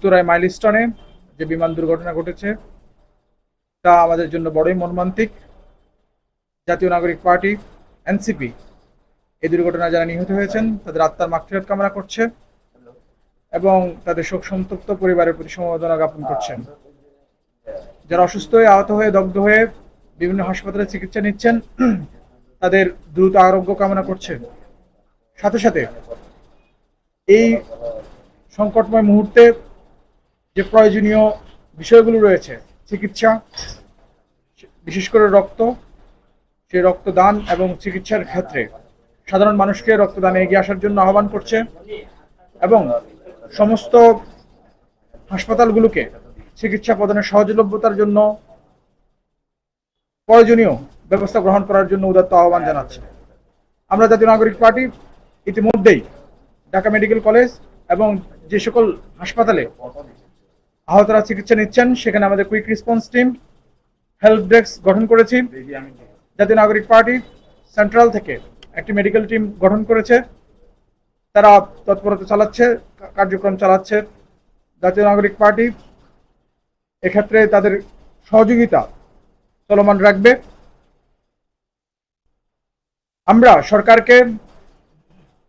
উত্তরায় মাইলস্টোনে যে বিমান দুর্ঘটনা ঘটেছে, তা আমাদের জন্য বড়ই মর্মান্তিক। জাতীয় নাগরিক পার্টি, এনসিপি, এই দুর্ঘটনায় যারা নিহত হয়েছেন, তাদের আত্মার মাগফিরাত কামনা করছে এবং তাদের শোক সন্তপ্ত পরিবারের প্রতি সমবেদনা জ্ঞাপন করছেন। যারা অসুস্থ হয়ে, আহত হয়ে, দগ্ধ হয়ে বিভিন্ন হাসপাতালে চিকিৎসা নিচ্ছেন, তাদের দ্রুত আরোগ্য কামনা করছে। সাথে সাথে এই সংকটময় মুহূর্তে যে প্রয়োজনীয় বিষয়গুলো রয়েছে, চিকিৎসা, বিশেষ করে রক্ত সেই রক্তদান এবং চিকিৎসার ক্ষেত্রে সাধারণ মানুষকে রক্তদানে এগিয়ে আসার জন্য আহ্বান করছে এবং সমস্ত হাসপাতালগুলোকে চিকিৎসা প্রদানের সহজলভ্যতার জন্য প্রয়োজনীয় ব্যবস্থা গ্রহণ করার জন্য উদাত্ত আহ্বান জানাচ্ছে। আমরা জাতীয় নাগরিক পার্টি ইতিমধ্যেই ঢাকা মেডিকেল কলেজ এবং যে সকল হাসপাতালে আহতরা চিকিৎসা নিচ্ছেন। সেখানে আমাদের quick response team help desk গঠন করেছি। জাতীয় নাগরিক পার্টি সেন্ট্রাল থেকে একটি মেডিকেল টিম গঠন করেছে। তারা তৎপরতা চালাচ্ছে, কার্যক্রম চালাচ্ছে। জাতীয় নাগরিক পার্টি এক্ষেত্রে তাদের সহযোগিতা চলমান রাখবে। আমরা সরকারকে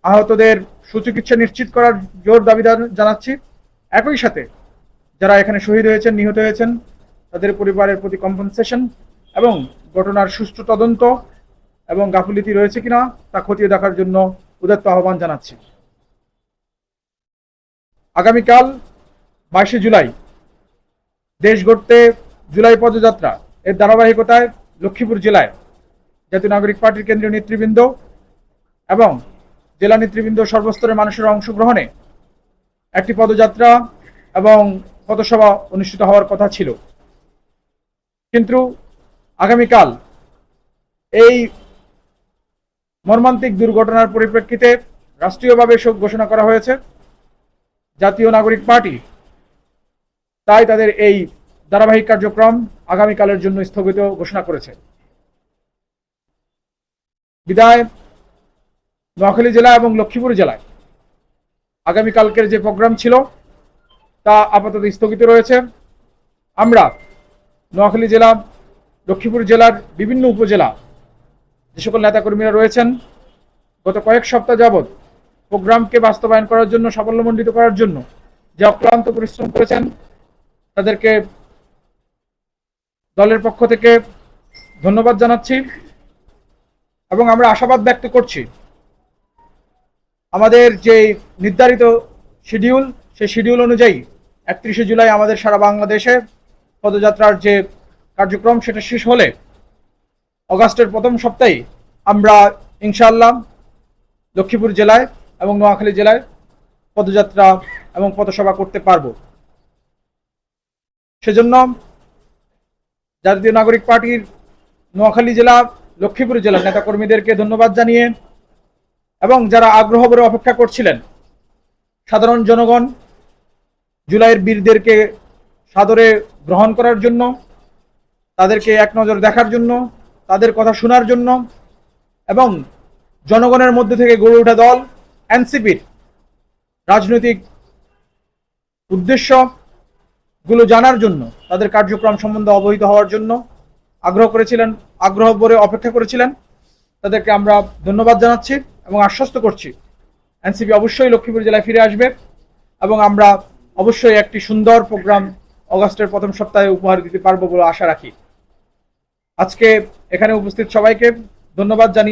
আহতদের সুচিকিৎসা নিশ্চিত করার জোর দাবি জান- জানাচ্ছি। একই সাথে যারা এখানে শহীদ হয়েছেন, নিহত হয়েছেন, তাদের পরিবারের প্রতি কম্পেনসেশন এবং ঘটনার সুষ্ঠু তদন্ত এবং গাফিলতি রয়েছে কিনা তা খতিয়ে দেখার জন্য উদাত্ত আহ্বান জানাচ্ছি। আগামীকাল বাইশে জুলাই দেশ গড়তে জুলাই পদযাত্রা এর ধারাবাহিকতায় লক্ষ্মীপুর জেলায় জাতীয় নাগরিক পার্টির কেন্দ্রীয় নেতৃবৃন্দ এবং জেলা নেতৃবৃন্দ সর্বস্তরের মানুষের অংশগ্রহণে একটি পদযাত্রা এবং পথসভা অনুষ্ঠিত হওয়ার কথা ছিল। কিন্তু আগামীকাল এই মর্মান্তিক দুর্ঘটনার পরিপ্রেক্ষিতে রাষ্ট্রীয়ভাবে শোক ঘোষণা করা হয়েছে। জাতীয় নাগরিক পার্টি তাই তাদের এই ধারাবাহিক কার্যক্রম আগামীকালের জন্য স্থগিত ঘোষণা করেছে। বিদায়, নোয়াখালী জেলা এবং লক্ষ্মীপুর জেলায়। আগামীকালকের যে প্রোগ্রাম ছিল তা আপাতত স্থগিত রয়েছে। আমরা নোয়াখালী জেলা, লক্ষ্মীপুর জেলার বিভিন্ন উপজেলা যে সকল নেতাকর্মীরা রয়েছেন, গত কয়েক সপ্তাহ যাবৎ প্রোগ্রামকে বাস্তবায়ন করার জন্য, সাফল্যমণ্ডিত করার জন্য যে অক্লান্ত পরিশ্রম করেছেন, তাদেরকে দলের পক্ষ থেকে ধন্যবাদ জানাচ্ছি এবং আমরা আশাবাদ ব্যক্ত করছি আমাদের যে নির্ধারিত শিডিউল, সেই শিডিউল অনুযায়ী একত্রিশে জুলাই আমাদের সারা বাংলাদেশে পদযাত্রার যে কার্যক্রম, সেটা শেষ হলে অগাস্টের প্রথম সপ্তাহে আমরা ইনশাআল্লাহ লক্ষ্মীপুর জেলায় এবং নোয়াখালী জেলায় পদযাত্রা এবং পথসভা করতে পারব। সেজন্য জাতীয় নাগরিক পার্টির নোয়াখালী জেলা, লক্ষ্মীপুর জেলার নেতাকর্মীদেরকে ধন্যবাদ জানিয়ে এবং যারা আগ্রহ করে অপেক্ষা করছিলেন, সাধারণ জনগণ জুলাইয়ের বীরদেরকে সাদরে গ্রহণ করার জন্য, তাদেরকে এক নজর দেখার জন্য, তাদের কথা শোনার জন্য এবং জনগণের মধ্যে থেকে গড়ে ওঠা দল এনসিপির রাজনৈতিক উদ্দেশ্যগুলো জানার জন্য, তাদের কার্যক্রম সম্বন্ধে অবহিত হওয়ার জন্য আগ্রহ করেছিলেন, আগ্রহ ভরে অপেক্ষা করেছিলেন। তাদেরকে আমরা ধন্যবাদ জানাচ্ছি এবং আশ্বস্ত করছি। এনসিপি অবশ্যই লক্ষ্মীপুর জেলায় ফিরে আসবে এবং আমরা অবশ্যই একটি সুন্দর প্রোগ্রাম অগস্টের প্রথম সপ্তাহে উপহার দিতে পারব বলে আশা রাখি। আজকে এখানে উপস্থিত সবাইকে ধন্যবাদ জানিয়ে